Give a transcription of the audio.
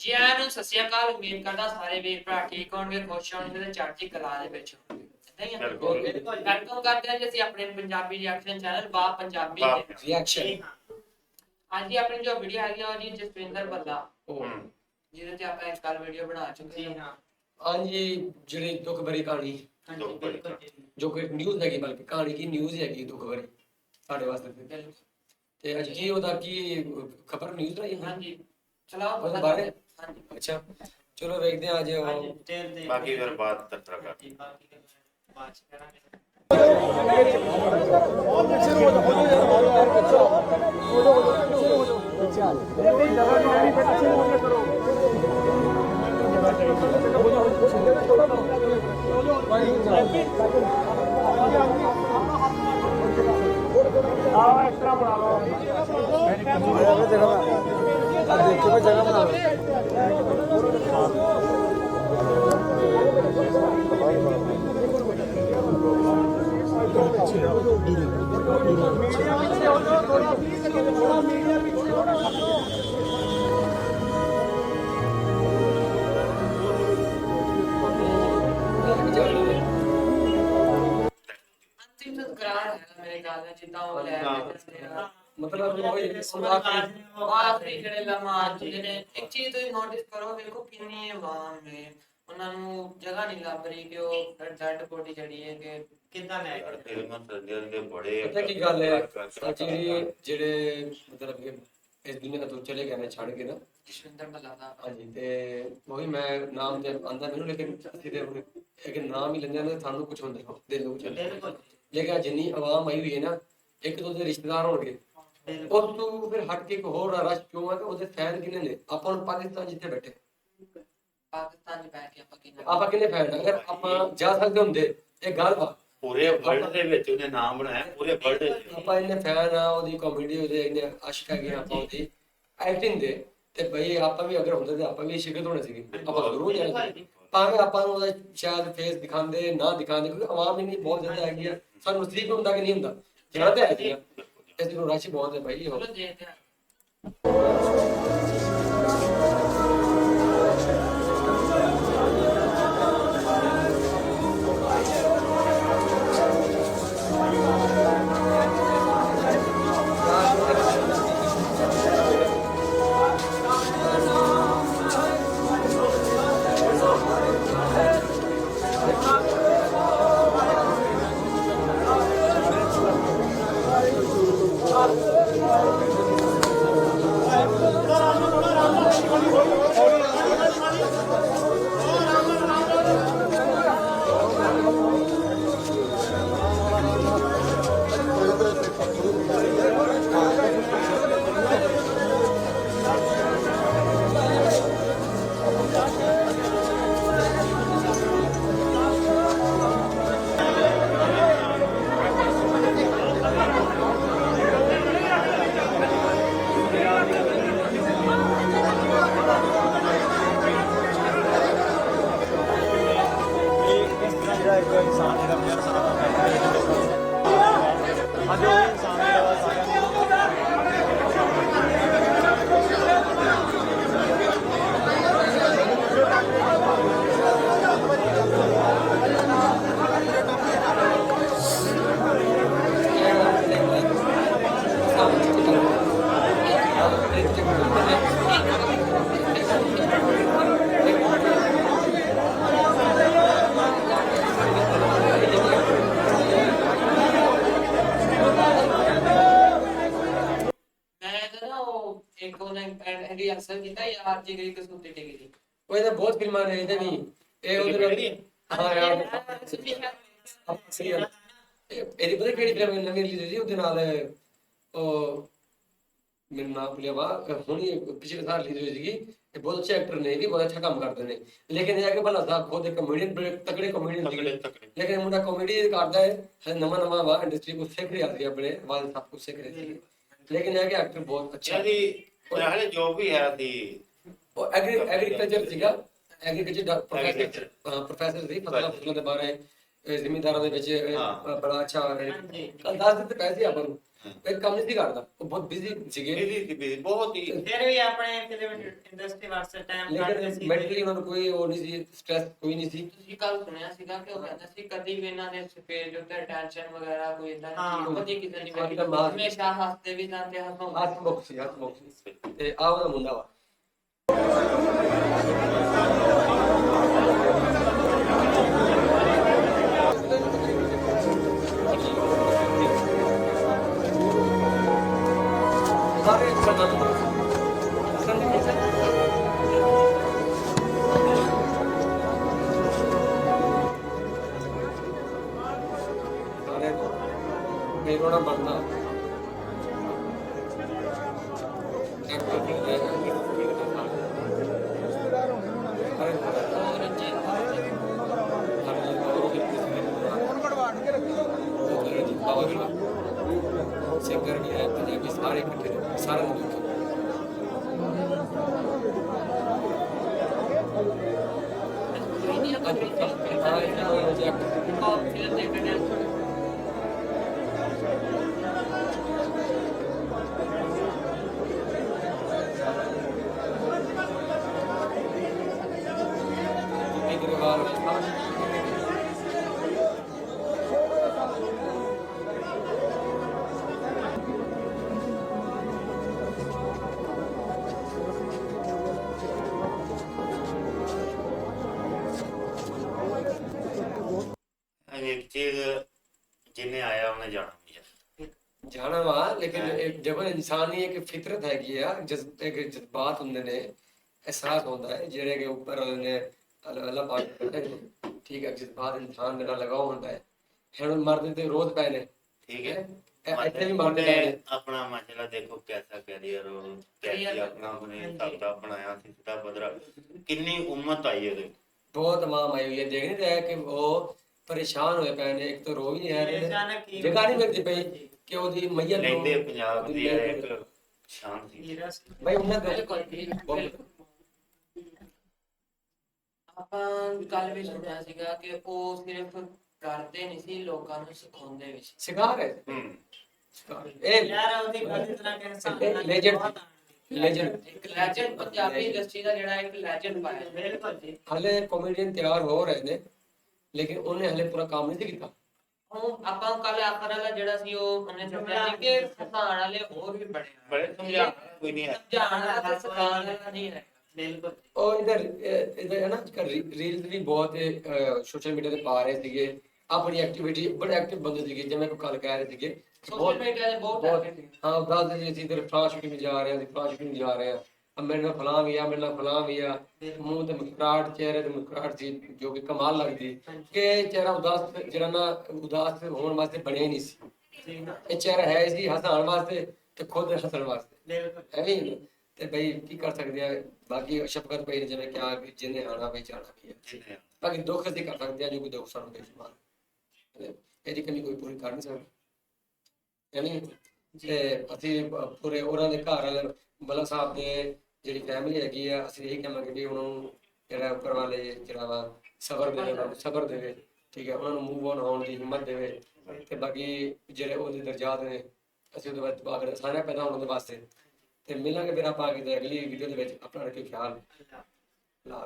ਜੀ ਆਇਆਂ ਨੂੰ ਸਤਿ ਸ਼੍ਰੀ ਅਕਾਲ ਉਮੀਦ ਕਰਦਾ ਸਾਰੇ ਵੀਰ ਭਰਾ ਠੀਕ ਹੋਣਗੇ ਖੁਸ਼ ਹੋਣਗੇ ਤੇ ਚੜ੍ਹਦੀ ਕਲਾ ਦੇ ਵਿੱਚ ਹੋਣਗੇ ਨਹੀਂ ਬਿਲਕੁਲ। ਵੈਲਕਮ ਕਰਦੇ ਹਾਂ ਜੀ ਅਸੀਂ ਆਪਣੇ ਪੰਜਾਬੀ ਰਿਐਕਸ਼ਨ ਚੈਨਲ ਬਾ ਪੰਜਾਬੀ ਵਾਹ। ਤੇ ਰਿਐਕਸ਼ਨ ਅੱਜ ਦੀ ਆਪਣੀ ਜੋ ਵੀਡੀਓ ਹੈਗੀ ਆ ਉਹ ਜੀ ਜਸਵਿੰਦਰ ਬੱਲਾ ਹਮ, ਜਿਹਦੇ ਤੇ ਆਪਾਂ ਇੱਕ ਕੱਲ ਵੀਡੀਓ ਬਣਾ ਚੁੱਕੇ ਹਾਂ ਹਾਂਜੀ ਜਿਹੜੀ ਦੁੱਖ ਭਰੀ ਕਹਾਣੀ ਦੁੱਖ ਭਰੀ ਕਹਾਣੀ। ਜੋ ਕਿ ਨਿਊਜ਼ ਹੈਗੀ ਬਲਕਿ ਕਹਾਣੀ ਕੀ ਨਿਊਜ਼ ਹੀ ਹੈਗੀ ਦੁੱਖ ਭਰੀ ਸਾਡੇ ਵਾਸਤੇ ਤੇ। ਬਿਲਕੁਲ। ਤੇ ਅੱਜ ਕੀ ਉਹਦਾ ਕੀ ਖਬਰ ਨਿਊਜ਼ ਰਹੀ ਹੈ ਹਾਂਜੀ ਚਲਾਓ ਉਹਦੇ ਪਤਾ ਬਾਰੇ? ਅੱਛਾ ਚਲੋ ਵੇਖਦੇ ਹਾਂ ਅੱਜ ਉਹ ਬਾਕੀ ਫਿਰ ਬਾਤ ਤੱਕ ਕਰ ਅੰਤਿਮ ਸੰਸਕਾਰ ਹੈਗਾ ਮੇਰੇ ਖਿਆਲ ਮਤਲਬ ਉਹ ਹੁਣ ਆਖਰੀ ਆਖਰੀ ਜਿਹੜੇ ਲਮਹਾਤ ਹੁੰਦੇ ਇੱਕ ਚੀਜ਼ ਤੁਸੀਂ ਨੋਟਿਸ ਕਰੋ ਵੇਖੋ ਕਿੰਨੀ ਆਵਾਮ ਨੇ, ਉਹਨਾਂ ਨੂੰ ਜਗ੍ਹਾ ਨਹੀਂ ਲੱਭ ਰਹੀ ਕਿ ਉਹ ਡੈਡ ਬੋਡੀ ਜਿਹੜੀ ਹੈ ਕਿ ਕਿੱਦਾਂ ਲੈ ਯਾਰ ਫਿਲਮਾਂ ਸਰਦੀਆਂ ਦੇ ਬੜੇ ਪਤਾ ਕੀ ਗੱਲ ਹੈ ਜਿਹੜੇ ਜਿਹੜੇ ਮਤਲਬ ਕਿ ਇਸ ਦੁਨੀਆ ਤੋਂ ਚਲੇ ਗਏ ਨੇ ਛੱਡ ਕੇ ਨਾ। ਜਸਵਿੰਦਰ ਬੱਲਾ ਦਾ। ਹਾਂਜੀ ਤੇ ਉਹੀ ਮੈਂ ਨਾਮ ਤੇ ਆਂਦਾ ਮੈਨੂੰ ਲੇਕਿਨ ਅਸੀਂ ਤੇ ਇੱਕ ਨਾਮ ਹੀ ਲੈਂਦੇ ਨੇ ਸਾਨੂੰ ਕੁਝ ਹੁੰਦਾ ਹੋ ਦਿਲ ਨੂੰ ਚੱਲੇ ਲੇਕਿਨ ਜਿੰਨੀ ਆਵਾਮ ਆਈ ਹੋਈ ਹੈ ਨਾ ਇੱਕ ਦੋ ਦੇ ਰਿਸ਼ਤੇਦਾਰ ਹੋਣਗੇ ਉਸ ਤੋਂ ਫਿਰ ਹਟ ਕੇ ਇੱਕ ਹੋਰ ਰਸ਼ ਕਿਉਂ ਆ ਕਿ ਉਹਦੇ ਫੈਨ ਕਿੰਨੇ ਨੇ? ਆਪਾਂ ਹੁਣ ਪਾਕਿਸਤਾਨ ਜਿੱਥੇ ਬੈਠੇ। ਪਾਕਿਸਤਾਨ 'ਚ ਬੈਠ ਕੇ ਆਪਾਂ ਕੀ ਆਪਾਂ ਕਿੰਨੇ ਫੈਨ ਆ? ਅਗਰ ਆਪਾਂ ਜਾ ਸਕਦੇ ਹੁੰਦੇ ਇਹ ਗੱਲ ਵਾ ਪੂਰੇ ਵਰਲਡ ਦੇ ਵਿੱਚ ਉਹਨੇ ਨਾਮ ਬਣਾਇਆ ਪੂਰੇ ਵਰਲਡ ਵਿੱਚ। ਆਪਾਂ ਇੰਨੇ ਫੈਨ ਆ ਉਹਦੀ ਕਾਮੇਡੀ ਉਹਦੇ ਇੰਨੇ ਆਸ਼ਿਕ ਹੈਗੇ ਆਪਾਂ ਉਹਦੀ। ਐਕਟਿੰਗ ਦੇ ਤੇ ਬਈ ਆਪਾਂ ਵੀ ਅਗਰ ਹੁੰਦੇ ਤੇ ਆਪਾਂ ਵੀ ਸ਼ਿਕਤ ਹੋਣੇ ਸੀਗੇ। ਆਪਾਂ ਜ਼ਰੂਰ ਜਾਣਾ ਸੀ ਭਾਵੇਂ ਆਪਾਂ ਨੂੰ ਉਹਦਾ ਸ਼ਾਇਦ ਫੇਸ ਦਿਖਾਉਂਦੇ ਨਾ ਦਿਖਾਉਂਦੇ ਕਿਉਂਕਿ ਆਵਾਮ ਇੰਨੀ ਬਹੁਤ ਜ਼ਿਆਦਾ ਹੈਗੀ ਆ ਸਾਨੂੰ ਨਸੀਬ ਹੁੰਦਾ ਕਿ ਨਹੀਂ ਹੁੰਦਾ? ਜਾਣਾ ਤਾਂ ਹੈਗੀ ਆ। ਇਸ ਨੂੰ ਰਸ਼ ਬਹੁਤ ਹੈ ਭਾਈ ਉਹ ਜਿਹੜਾ ਇੱਕ ਇਨਸਾਨ ਜਿਹੜਾ ਮੇਰਾ ਸਾਰਾ ਅੱਜ ਉਹ ਐਂਡੀ ਅਕਸਰ ਕੀਤਾ ਯਾਰ ਜਿਗਰੀ ਕਸੂਤੀ ਟਿਕਰੀ ਉਹ ਇਹਦੇ ਬਹੁਤ ਫਿਲਮਾਂ ਨੇ ਇਹਦੇ ਵੀ। ਇਹ ਉਹਦੇ ਨਾਲ ਹਾਂ ਯਾਰ ਸਹੀ ਇਹ- ਇਹਦੀ ਪਤਾ ਕਿਹੜੀ ਫਿਲਮ ਨਵੀਂ ਰਿਲੀਜ਼ ਹੋਈ ਉਹਦੇ ਨਾਲ ਉਹ ਮੈਨੂੰ ਨਾਮ ਭੁੱਲਿਆ ਵਾ ਹੁਣੀ ਇਹ ਪਿਛਲੇ ਸਾਲ ਰਿਲੀਜ਼ ਹੋਈ ਸੀਗੀ। ਇਹ ਬਹੁਤ ਅੱਛੇ ਐਕਟਰ ਨੇ ਇਹ ਵੀ ਬਹੁਤ ਅੱਛਾ ਕੰਮ ਕਰਦੇ ਨੇ। ਲੇਕਿਨ ਇਹ ਆ ਕਿ ਭਲਾ ਸਾਹਿਬ ਖੁਦ ਇੱਕ ਕਮੇਡੀਅਨ ਬੜੇ ਤਕੜੇ ਕਮੇਡੀਅਨ ਸੀਗੇ। ਤਕੜੇ ਲੇਕਿਨ ਇਹ ਮੁੰਡਾ ਕਾਮੇਡੀ ਕਰਦਾ ਹੈ ਹਜੇ ਨਵਾਂ ਨਵਾਂ ਵਾ ਇੰਡਸਟਰੀ ਕੋ ਸਿੱਖ ਰਿਹਾ ਸੀ ਆਪਣੇ ਵਾਲ ਸਭ ਕੁਝ ਸਿੱਖ ਰਿਹਾ ਸੀ। ਲੇਕਿਨ ਇਹ ਆ ਕਿ ਐਕਟਰ ਬਹੁਤ ਅੱਛਾ। ਹੈ। ਉਹ ਹਾਲੇ ਜੋ ਵੀ ਹੈ ਦੀ ਉਹ ਐਗਰੀ ਐਗਰੀਕਲਚਰ ਸੀਗਾ ਐਗਰੀਕਲਚਰ। ਪ੍ਰੋਫੈਸਰ ਪ੍ਰੋਫੈਸਰ ਸੀ ਫਸਲਾਂ ਫਸਲਾਂ ਦੇ ਬਾਰੇ ਜ਼ਿਮੀਂਦਾਰਾਂ ਦੇ ਵਿੱਚ। ਬੜਾ ਅੱਛਾ। ਕੱਲ 10 ਦਿੱਤੇ ਪੈਸੇ ਆਪਾਂ ਨੂੰ ਇਹ ਕੰਮ ਨਹੀਂ ਸੀ ਕਰਦਾ ਉਹ ਬਹੁਤ ਬਿਜ਼ੀ ਸੀਗੇ। ਇਹਦੀ ਸੀ ਵੀ ਬਹੁਤ ਹੀ। ਫਿਰ ਵੀ ਆਪਣੇ ਫਿਲਮ ਇੰਡਸਟਰੀ ਵਾਸਤੇ ਟਾਈਮ ਕੱਢਦੇ ਲੇਕਿਨ ਸੀ ਮੈਂਟਲੀ ਉਹਨਾਂ ਨੂੰ ਕੋਈ ਉਹ ਨਹੀਂ ਸੀ ਸਟ੍ਰੈਸ ਕੋਈ ਨਹੀਂ ਸੀ। ਤੁਸੀਂ ਕੱਲ ਸੁਣਿਆ ਸੀਗਾ ਕਿ ਉਹ ਕਹਿੰਦਾ ਸੀ ਕਦੀ ਵੀ ਇਹਨਾਂ ਦੇ ਪੇਜ ਉੱਤੇ ਟੈਨਸ਼ਨ ਵਗੈਰਾ ਕੋਈ ਇਦਾਂ ਹਾਂ। ਦੀ ਕਦੀ ਕਿਸੇ ਦੀ ਹਾਂ, ਤਾਂ ਮਾਰ- ਹਮੇਸ਼ਾ ਹੱਸਦੇ ਵੀ ਜਾਂਦੇ ਹੱਸੋਂ। ਹੱਥ ਮੁੱਕ ਸੀ ਹੱਥ ਮੁੱਕ ਸੀ ਤੇ ਆ ਉਹਦਾ ਮੁੰਡਾ ਵਾ। ਸਾਰੇ ਸੰਗਤ ਬਣਦਾ ਸਿੰਗਰ ਵੀ ਹੈ ਪੰਜਾਬੀ ਸਾਰੇ ਇਕੱਠੇ ਨੇ ਸਾਰਿਆਂ ਨੂੰ ਇੱਕ ਚੀਜ਼ ਜਿਹਨੇ ਆਇਆ ਉਹਨੇ ਜਾਣਾ ਵੀ ਹੈ ਜਾਣਾ ਵਾ ਲੇਕਿਨ ਇੱਕ ਜਬ ਇਨਸਾਨੀ ਇੱਕ ਫਿਤਰਤ ਹੈਗੀ ਆ ਜਜ਼ਬ ਇੱਕ ਜਜ਼ਬਾਤ ਹੁੰਦੇ ਨੇ ਅਹਿਸਾਸ ਹੁੰਦਾ ਹੈ ਜਿਹੜੇ ਕਿ ਉੱਪਰ ਵਾਲੇ ਨੇ ਅੱਲਾ ਅੱਲਾ ਪਾਕ ਕਰਦੇ ਨੇ ਠੀਕ ਹੈ ਜਜ਼ਬਾਤ ਇਨਸਾਨ ਦੇ ਨਾਲ ਲਗਾਓ ਹੁੰਦਾ ਹੈ। ਹੁਣ ਮਰਦੇ ਤੇ ਰੋਜ਼ ਪਏ ਨੇ। ਠੀਕ ਹੈ। ਇਹ ਇੱਥੇ ਵੀ ਮਰਦੇ ਨੇ। ਆਪਣਾ ਮਸਲਾ ਦੇਖੋ ਕੈਸਾ ਕੈਰੀਅਰ ਉਹ ਕੈਸੀ ਆਪਣਾ ਉਹਨੇ ਸਬਦਾ ਬਣਾਇਆ ਸੀ ਸਿੱਧਾ ਬਦਰਾ। ਕਿੰਨੀ ਉਮਤ ਆਈ ਉਹਦੇ। ਬਹੁਤ ਮਾਮ ਆਈ ਹੋਈ ਹੈ। ਦੇਖ ਨਹੀਂ ਰਿਹਾ ਕਿ ਉਹ ਪਰੇਸ਼ਾਨ ਹੋਏ ਪਏ ਨੇ ਇੱਕ ਤਾਂ ਰੋ ਵੀ ਨਹੀਂ ਆ ਰਹੇ ਜਗ੍ਹਾ ਨਹੀਂ ਮਿਲਦੀ ਪਈ ਕਿ ਉਹਦੀ ਮਈਆ ਨੂੰ ਲੈਂਦੇ ਪੰਜਾਬ ਦੀ ਇੱਕ ਸ਼ਾਨ ਸੀ। ਹੀਰਾ ਸੀ। ਭਾਈ ਉਹਨਾਂ ਦਾ ਬਿਲਕੁਲ ਬਿਲਕੁਲ। ਆਪਾਂ ਕੱਲ ਵੀ ਸੁਣਿਆ ਸੀਗਾ ਕਿ ਉਹ ਸਿਰਫ ਕਰਦੇ ਨਹੀਂ ਸੀ ਲੋਕਾਂ ਨੂੰ ਸਿਖਾਉਂਦੇ ਵੀ ਸੀ। ਸਿਖਾ ਰਹੇ ਹੂੰ। ਇਹ ਯਾਰ ਉਹਦੀ ਗੱਲ ਤਰ੍ਹਾਂ ਕਿ ਇਨਸਾਨ Legend legend। ਇੱਕ ਲੈਜੈਂਡ ਪੰਜਾਬੀ ਇੰਡਸਟਰੀ ਦਾ ਜਿਹੜਾ ਇੱਕ ਲੈਜੈਂਡ ਪਾਇਆ। ਬਿਲਕੁਲ ਜੀ। ਹਲੇ ਕਾਮੇਡੀਅਨ ਤਿਆਰ ਹੋ ਰਹੇ ਨੇ। ਲੇਕਿਨ ਉਹਨੇ ਹਲੇ ਪੂਰਾ ਕੰਮ ਨਹੀਂ ਕੀਤਾ। ਹੁਣ ਆਪਾਂ ਕੱਲ ਆਖਰ ਵਾਲਾ ਜਿਹੜਾ ਸੀ ਉਹ ਉਹਨੇ ਦੱਸਿਆ ਸੀ ਕਿ ਸਿਖਾਉਣ ਵਾਲੇ ਹੋਰ ਵੀ ਬੜੇ ਆ। ਬੜੇ ਸਮਝਾ ਕੋਈ ਨਹੀਂ ਹੈ। ਸਮਝਾਉਣ ਵਾਲਾ ਤੇ ਸਿਖਾਉਣ ਵਾਲਾ ਨਹੀਂ ਹੈ। ਬਿਲਕੁਲ। ਉਹ ਇਧਰ ਇਧਰ ਹੈ ਨਾ ਰੀਲਸ ਵੀ ਬਹੁਤ ਸੋਸ਼ਲ ਮੀਡੀਆ ਤੇ ਪਾ ਰਹੇ ਸੀਗੇ। ਆਪਣੀ ਐਕਟੀਵਿਟੀ ਬੜੇ ਐਕਟਿਵ ਬੰਦੇ ਸੀਗੇ ਜਿਵੇਂ ਕੋ ਕੱਲ ਕਹਿ ਰਹੇ ਸੀਗੇ। ਸੋਸ਼ਲ ਮੀਡੀਆ ਤੇ ਬਹੁਤ ਬਹੁਤ ਸੀ। ਹਾਂ ਦੱਸਦੇ ਜੀ ਅਸੀਂ ਇਧਰ ਫਲਾਸ਼ ਸ਼ੂਟਿੰਗ ਜਾ ਰਹੇ ਹਾਂ ਅਸੀਂ ਫਲਾਸ਼ ਸ਼ੂਟਿੰਗ ਜਾ ਰਹੇ ਆ ਮੇਰੇ ਨਾਲ ਫਲਾਂ ਵੀ ਆ ਮੇਰੇ ਨਾਲ ਫਲਾਂ ਵੀ ਆ। ਮੂੰਹ ਤੇ ਮੁਸਕਰਾਹਟ ਚਿਹਰੇ ਤੇ ਮੁਸਕਰਾਹਟ ਸੀ ਜੋ ਕਿ ਕਮਾਲ ਲੱਗਦੀ। ਕਿ ਚਿਹਰਾ ਉਦਾਸ ਜਿਹੜਾ ਨਾ ਉਦਾਸ ਹੋਣ ਵਾਸਤੇ ਬਣਿਆ ਹੀ ਨਹੀਂ ਸੀ। ਇਹ ਚਿਹਰਾ ਹੈ ਸੀ ਹਸਾਉਣ ਵਾਸਤੇ ਤੇ ਖੁਦ ਹੱਸਣ ਵਾਸਤੇ। ਐਵੇਂ। ਤੇ ਬਈ ਕੀ ਕਰ ਸਕਦੇ ਆ? ਬਾਕੀ ਸ਼ਫਕਤ ਪਈ ਨੇ ਜਿਵੇਂ ਕਿਹਾ ਕਿ ਜਿਹਨੇ ਆਣਾ ਵੀ ਜਾਣਾ ਵੀ ਹੈ ਬਾਕੀ ਦੁੱਖ ਅਸੀਂ ਕਰ ਸਕਦੇ ਆ ਜੋ ਕੋਈ ਦੁੱਖ ਸਾਨੂੰ ਬੇਸ਼ੁਮਾਰ। ਇਹਦੀ ਕਮੀ ਕੋਈ ਪੂਰੀ ਕਰ ਨਹੀਂ ਸਕਦਾ। ਯਾਨੀ ਤੇ ਅਸੀਂ ਪੂਰੇ ਉਹਨਾਂ ਦੇ ਘਰ ਵਾਲੇ ਮੱਲਾ ਸਾਹਿਬ ਦੇ ਜਿਹੜੀ ਫੈਮਿਲੀ ਹੈਗੀ ਆ ਅਸੀਂ ਇਹ ਕਹਾਂਗੇ ਵੀ ਉਹਨਾਂ ਨੂੰ ਜਿਹੜਾ ਉੱਪਰ ਵਾਲੇ ਜਿਹੜਾ ਵਾ ਸਬਰ ਦੇਵੇ ਸਬਰ ਦੇਵੇ। ਠੀਕ ਹੈ ਉਹਨਾਂ ਨੂੰ ਮੂਵ ਔਨ ਹੋਣ ਦੀ ਹਿੰਮਤ ਦੇਵੇ ਤੇ ਬਾਕੀ ਜਿਹੜੇ ਉਹਦੇ ਦਰਜਾਤ ਨੇ ਅਸੀਂ ਉਹਦੇ ਬਾਅਦ ਬਾਅਦ ਸਾਰੇ ਪੈਦਾ ਹੋਣ ਦੇ ਵਾਸਤੇ। ਤੇ ਮਿਲਾਂਗੇ ਫਿਰ ਆਪਾਂ ਅੱਗੇ ਅਗਲੀ ਵੀਡੀਓ ਦੇ ਵਿੱਚ ਆਪਣਾ ਰੱਖਿਓ ਖਿਆਲ। ਲਾ